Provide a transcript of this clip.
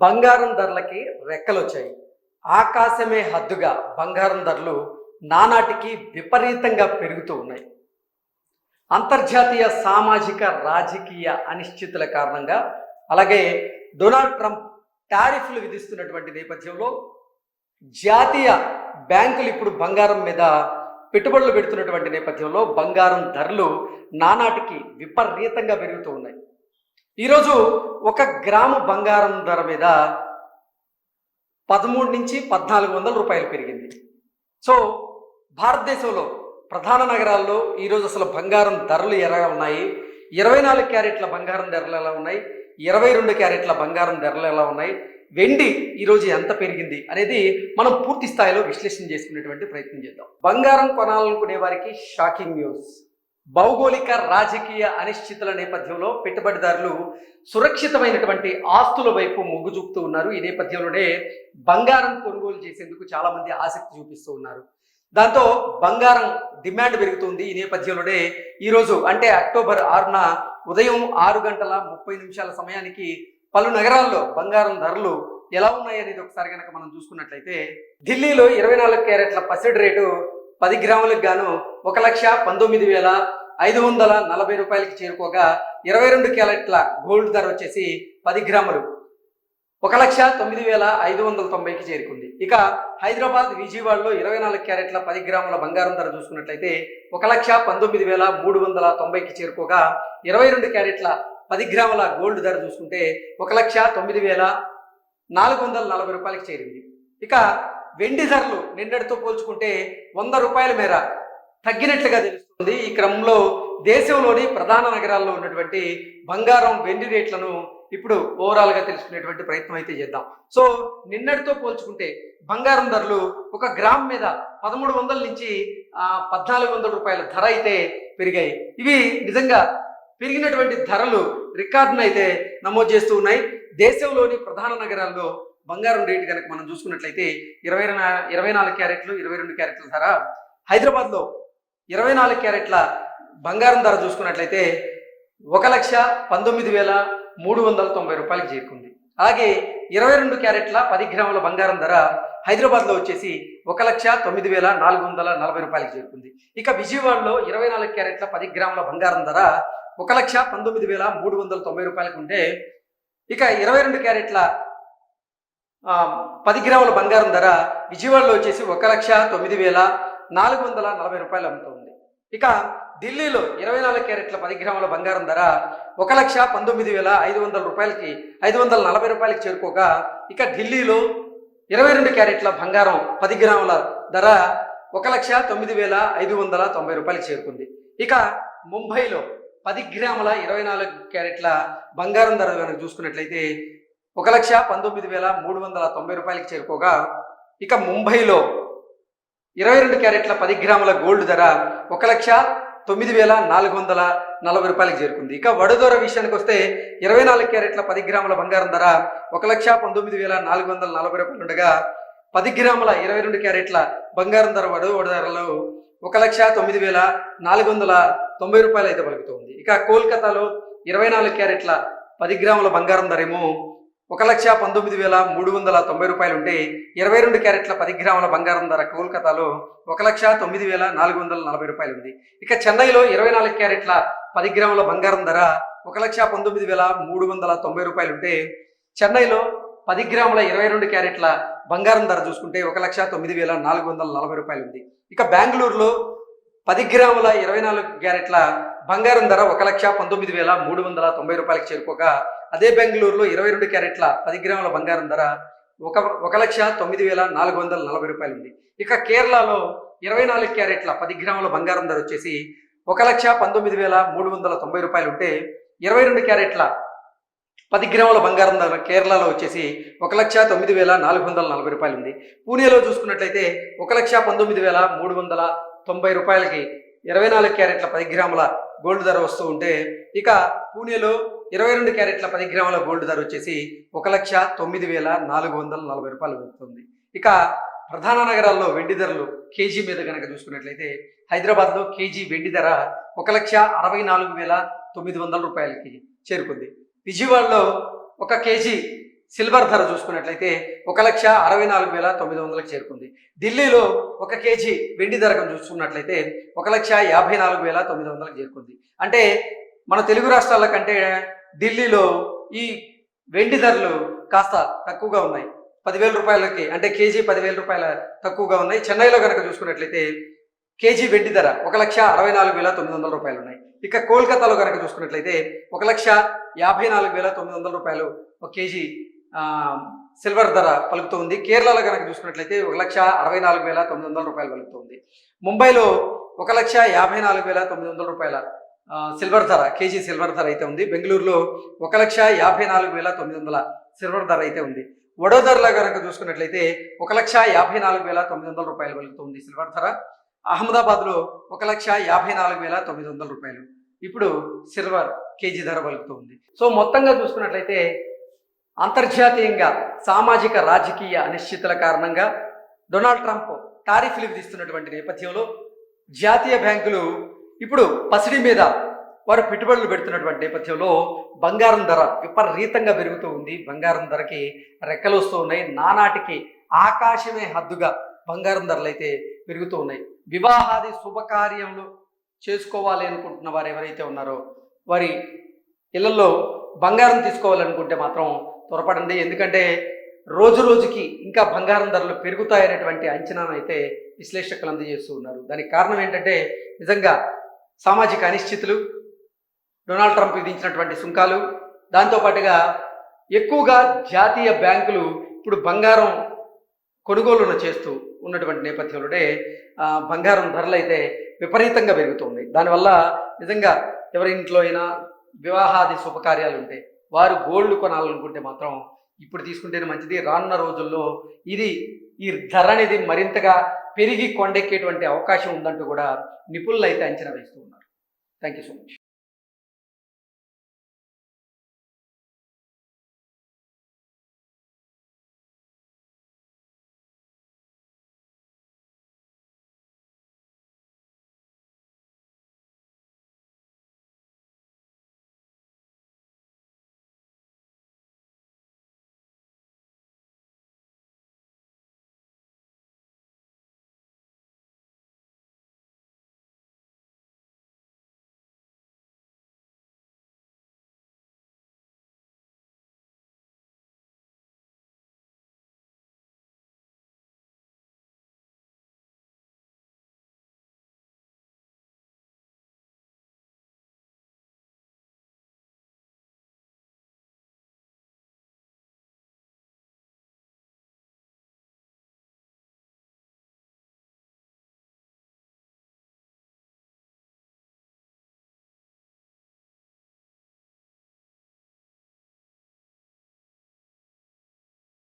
బంగారం ధరలకి రెక్కలు వచ్చాయి ఆకాశమే హద్దుగా బంగారం ధరలు నానాటికి విపరీతంగా పెరుగుతూ ఉన్నాయి. అంతర్జాతీయ సామాజిక రాజకీయ అనిశ్చితుల కారణంగా అలాగే డొనాల్డ్ ట్రంప్ టారిఫ్లు విధిస్తున్నటువంటి నేపథ్యంలో జాతీయ బ్యాంకులు ఇప్పుడు బంగారం మీద పెట్టుబడులు పెడుతున్నటువంటి నేపథ్యంలో బంగారం ధరలు నానాటికి విపరీతంగా పెరుగుతూ ఉన్నాయి. ఈరోజు ఒక గ్రాము బంగారం ధర మీద పదమూడు నుంచి పద్నాలుగు వందల రూపాయలు పెరిగింది. సో భారతదేశంలో ప్రధాన నగరాల్లో ఈరోజు అసలు బంగారం ధరలు ఎలా ఉన్నాయి? ఇరవై నాలుగు క్యారెట్ల బంగారం ధరలు ఎలా ఉన్నాయి? ఇరవై రెండు క్యారెట్ల బంగారం ధరలు ఎలా ఉన్నాయి? వెండి ఈరోజు ఎంత పెరిగింది అనేది మనం పూర్తి స్థాయిలో విశ్లేషణ చేసుకునేటువంటి ప్రయత్నం చేద్దాం. బంగారం కొనాలనుకునే వారికి షాకింగ్ న్యూస్. భౌగోళిక రాజకీయ అనిశ్చితుల నేపథ్యంలో పెట్టుబడిదారులు సురక్షితమైనటువంటి ఆస్తుల వైపు మొగ్గు చూపుతూ ఉన్నారు. ఈ నేపథ్యంలోనే బంగారం కొనుగోలు చేసేందుకు చాలా మంది ఆసక్తి చూపిస్తూ ఉన్నారు. దాంతో బంగారం డిమాండ్ పెరుగుతుంది. ఈ నేపథ్యంలోనే ఈరోజు అంటే అక్టోబర్ ఆరున ఉదయం ఆరు గంటల ముప్పై నిమిషాల సమయానికి పలు నగరాల్లో బంగారం ధరలు ఎలా ఉన్నాయి అనేది ఒకసారి కనుక మనం చూసుకున్నట్లయితే ఢిల్లీలో ఇరవై నాలుగు క్యారెట్ల పసిడి రేటు పది గ్రాములకు గాను ఒక లక్ష పంతొమ్మిది వేల ఐదు వందల నలభై రూపాయలకి చేరుకోగా ఇరవై రెండు క్యారెట్ల గోల్డ్ ధర వచ్చేసి పది గ్రాములు. ఒక లక్ష తొమ్మిది వేల ఐదు వందల తొంభైకి చేరుకుంది. ఇక హైదరాబాద్ విజయవాడలో ఇరవై నాలుగు క్యారెట్ల పది గ్రాముల బంగారం ధర చూసుకున్నట్లయితే ఒక లక్ష పంతొమ్మిది వేల మూడు వందల తొంభైకి చేరుకోగా ఇరవై రెండు క్యారెట్ల పది గ్రాముల గోల్డ్ ధర చూసుకుంటే ఒక లక్ష తొమ్మిది వేల నాలుగు వందల నలభై రూపాయలకి చేరింది. ఇక వెండి ధరలు నిన్నటితో పోల్చుకుంటే వంద రూపాయల మేర తగ్గినట్లుగా తెలుస్తుంది. ఈ క్రమంలో దేశంలోని ప్రధాన నగరాల్లో ఉన్నటువంటి బంగారం వెండి రేట్లను ఇప్పుడు ఓవరాల్గా తెలుసుకునేటువంటి ప్రయత్నం అయితే చేద్దాం. సో నిన్నటితో పోల్చుకుంటే బంగారం ధరలు ఒక గ్రామ్ మీద పదమూడు వందల నుంచి పద్నాలుగు వందల రూపాయల ధర అయితే పెరిగాయి. ఇవి నిజంగా పెరిగినటువంటి ధరలు రికార్డును అయితే నమోదు చేస్తూ ఉన్నాయి. దేశంలోని ప్రధాన నగరాల్లో బంగారం రేటు కనుక మనం చూసుకున్నట్లయితే ఇరవై ఇరవై నాలుగు క్యారెట్లు ఇరవై రెండు క్యారెట్ల ధర. హైదరాబాద్లో ఇరవై నాలుగు క్యారెట్ల బంగారం ధర చూసుకున్నట్లయితే ఒక లక్ష పంతొమ్మిది వేల మూడు వందల తొంభై రూపాయలకు చేరుకుంది. అలాగే ఇరవై రెండు క్యారెట్ల పది గ్రాముల బంగారం ధర హైదరాబాద్లో వచ్చేసి ఒక లక్ష తొమ్మిది వేల నాలుగు వందల నలభై రూపాయలకు చేరుకుంది. ఇక విజయవాడలో ఇరవై నాలుగు క్యారెట్ల పది గ్రాముల బంగారం ధర ఒక లక్ష పంతొమ్మిది వేల మూడు వందల తొంభై రూపాయలకు ఉంటే ఇక ఇరవై రెండు క్యారెట్ల పది గ్రాముల బంగారం ధర విజయవాడలో వచ్చేసి ఒక లక్ష తొమ్మిది వేల నాలుగు వందల నలభై రూపాయలు అమ్ముతుంది. ఇక ఢిల్లీలో ఇరవై నాలుగు క్యారెట్ల పది గ్రాముల బంగారం ధర ఒక లక్ష పంతొమ్మిది వేల ఐదు వందల రూపాయలకి ఐదు వందల నలభై రూపాయలకి చేరుకోగా ఇక ఢిల్లీలో ఇరవై రెండు క్యారెట్ల బంగారం పది గ్రాముల ధర ఒక లక్ష తొమ్మిది వేల ఐదు వందల తొంభై రూపాయలకి చేరుకుంది. ఇక ముంబైలో పది గ్రాముల ఇరవై నాలుగు క్యారెట్ల బంగారం ధర కనుక చూసుకున్నట్లయితే ఒక లక్ష పంతొమ్మిది వేల మూడు వందల తొంభై రూపాయలకి చేరుకోగా ఇక ముంబైలో ఇరవై రెండు క్యారెట్ల పది గ్రాముల గోల్డ్ ధర ఒక లక్ష తొమ్మిది వేల నాలుగు వందల నలభై రూపాయలకు చేరుకుంది. ఇక వడదొర విషయానికి వస్తే ఇరవై నాలుగు క్యారెట్ల పది గ్రాముల బంగారం ధర ఒక లక్ష పంతొమ్మిది వేల నాలుగు వందల నలభై రూపాయలు ఉండగా పది గ్రాముల ఇరవై రెండు క్యారెట్ల బంగారం ధర వడోదరలో ఒక లక్ష తొమ్మిది వేల నాలుగు వందల తొంభై రూపాయలు అయితే పలుకుతుంది ఇక కోల్కతాలో ఇరవై నాలుగు క్యారెట్ల పది గ్రాముల బంగారం ధర ఏమో ఒక లక్ష పంతొమ్మిది వేల మూడు వందల తొంభై రూపాయలు ఉంటే ఇరవై రెండు క్యారెట్ల పది గ్రాముల బంగారం ధర కోల్కతాలో ఒక లక్ష తొమ్మిది వేల నాలుగు వందల నలభై రూపాయలు ఉంది. ఇక చెన్నైలో ఇరవై నాలుగు క్యారెట్ల పది గ్రాముల బంగారం ధర ఒక లక్ష పంతొమ్మిది వేల మూడు వందల తొంభై రూపాయలు ఉంటే చెన్నైలో పది గ్రాముల ఇరవై రెండు క్యారెట్ల బంగారం ధర చూసుకుంటే ఒక లక్ష తొమ్మిది వేల నాలుగు వందల నలభై రూపాయలు ఉంది. ఇక బెంగళూరులో పది గ్రాముల ఇరవై నాలుగు క్యారెట్ల బంగారం ధర ఒక లక్ష పంతొమ్మిది వేల మూడు వందల తొంభై రూపాయలకి చేరుకోగా అదే బెంగళూరులో ఇరవై రెండు క్యారెట్ల పది గ్రాముల బంగారం ధర ఒక ఒక లక్ష తొమ్మిది వేల నాలుగు వందల నలభై రూపాయలు ఉంది ఇక కేరళలో ఇరవై నాలుగు క్యారెట్ల పది గ్రాముల బంగారం ధర వచ్చేసి ఒక లక్ష పంతొమ్మిది వేల మూడు వందల తొంభై రూపాయలు ఉంటే ఇరవై రెండు క్యారెట్ల పది గ్రాముల బంగారం ధర కేరళలో వచ్చేసి ఒక లక్ష తొమ్మిది వేల నాలుగు వందల నలభై రూపాయలు ఉంది పూణేలో చూసుకున్నట్లయితే ఒక లక్ష పంతొమ్మిది వేల మూడు వందల తొంభై రూపాయలకి ఇరవై నాలుగు క్యారెట్ల పది గ్రాముల గోల్డ్ ధర వస్తూ ఉంటే ఇక పూణేలో ఇరవై రెండు క్యారెట్ల పది గ్రాముల గోల్డ్ ధర వచ్చేసి ఒక లక్ష తొమ్మిది వేల నాలుగు వందల నలభై రూపాయలు ఉంటుంది ఇక ప్రధాన నగరాల్లో వెండి ధరలు కేజీ మీద కనుక చూసుకున్నట్లయితే హైదరాబాద్లో కేజీ వెండి ధర ఒక లక్ష అరవై నాలుగు వేల తొమ్మిది వందల రూపాయలకి చేరుకుంది. విజయవాడలో ఒక కేజీ సిల్వర్ ధర చూసుకున్నట్లయితే ఒక లక్ష అరవై నాలుగు వేల తొమ్మిది వందలకు చేరుకుంది. ఢిల్లీలో ఒక కేజీ వెండి ధర చూసుకున్నట్లయితే ఒక లక్ష యాభై నాలుగు వేల తొమ్మిది వందలకు చేరుకుంది. అంటే మన తెలుగు రాష్ట్రాల కంటే ఢిల్లీలో ఈ వెండి ధరలు కాస్త తక్కువగా ఉన్నాయి. పదివేల రూపాయలకి అంటే కేజీ పదివేల రూపాయల తక్కువగా ఉన్నాయి. చెన్నైలో కనుక చూసుకున్నట్లయితే కేజీ వెండి ధర ఒక లక్ష అరవై నాలుగు వేల తొమ్మిది వందల రూపాయలు ఉన్నాయి. ఇక కోల్కతాలో కనుక చూసుకున్నట్లయితే ఒక లక్ష యాభై నాలుగు వేల తొమ్మిది వందల రూపాయలు ఒక కేజీ సిల్వర్ ధర పలుకుతుంది. కేరళలో కనుక చూసుకున్నట్లయితే ఒక లక్ష అరవై నాలుగు వేల తొమ్మిది వందల రూపాయలు పలుకుతుంది. ముంబైలో ఒక లక్ష యాభై నాలుగు వేల తొమ్మిది వందల రూపాయల సిల్వర్ ధర కేజీ సిల్వర్ ధర అయితే ఉంది. బెంగళూరులో ఒక లక్ష యాభై నాలుగు వేల తొమ్మిది వందల సిల్వర్ ధర అయితే ఉంది. వడోదరలో కనుక చూసుకున్నట్లయితే ఒక లక్ష యాభై నాలుగు వేల తొమ్మిది వందల రూపాయలు పలుకుతుంది సిల్వర్ ధర. అహ్మదాబాద్లో ఒక లక్ష యాభై నాలుగు వేల తొమ్మిది వందల రూపాయలు. ఇప్పుడు సిల్వర్ కేజీ ధర పలుకుతుంది. సో మొత్తంగా చూసుకున్నట్లయితే అంతర్జాతీయంగా సామాజిక రాజకీయ అనిశ్చితుల కారణంగా డొనాల్డ్ ట్రంప్ టారిఫ్లు విధిస్తున్నటువంటి నేపథ్యంలో జాతీయ బ్యాంకులు ఇప్పుడు పసిడి మీద వారు పెట్టుబడులు పెడుతున్నటువంటి నేపథ్యంలో బంగారం ధర విపరీతంగా పెరుగుతూ ఉంది. బంగారం ధరకి రెక్కలు వస్తూ ఉన్నాయి. నానాటికి ఆకాశమే హద్దుగా బంగారం ధరలు అయితే పెరుగుతూ ఉన్నాయి. వివాహాది శుభకార్యములు చేసుకోవాలి అనుకుంటున్న వారు ఎవరైతే ఉన్నారో వారి ఇళ్ళలో బంగారం తీసుకోవాలనుకుంటే మాత్రం త్వరపడండి. ఎందుకంటే రోజు రోజుకి ఇంకా బంగారం ధరలు పెరుగుతాయనేటువంటి అంచనాను అయితే విశ్లేషకులు అందజేస్తూ ఉన్నారు. దానికి కారణం ఏంటంటే నిజంగా సామాజిక అనిశ్చితులు డొనాల్డ్ ట్రంప్ విధించినటువంటి సుంకాలు దాంతోపాటుగా ఎక్కువగా జాతీయ బ్యాంకులు ఇప్పుడు బంగారం కొనుగోలును చేస్తూ ఉన్నటువంటి నేపథ్యంలోనే బంగారం ధరలు అయితే విపరీతంగా పెరుగుతుంది. దానివల్ల నిజంగా ఎవరి ఇంట్లో అయినా వివాహాది శుభకార్యాలు ఉంటాయి వారు గోల్డ్ కొనాలనుకుంటే మాత్రం ఇప్పుడు తీసుకుంటేనే మంచిది. రానున్న రోజుల్లో ఇది ఈ ధర అనేది మరింతగా పెరిగి కొండెక్కేటువంటి అవకాశం ఉందంటూ కూడా నిపుణులు అయితే అంచనా వేస్తూ ఉన్నారు. Thank you so much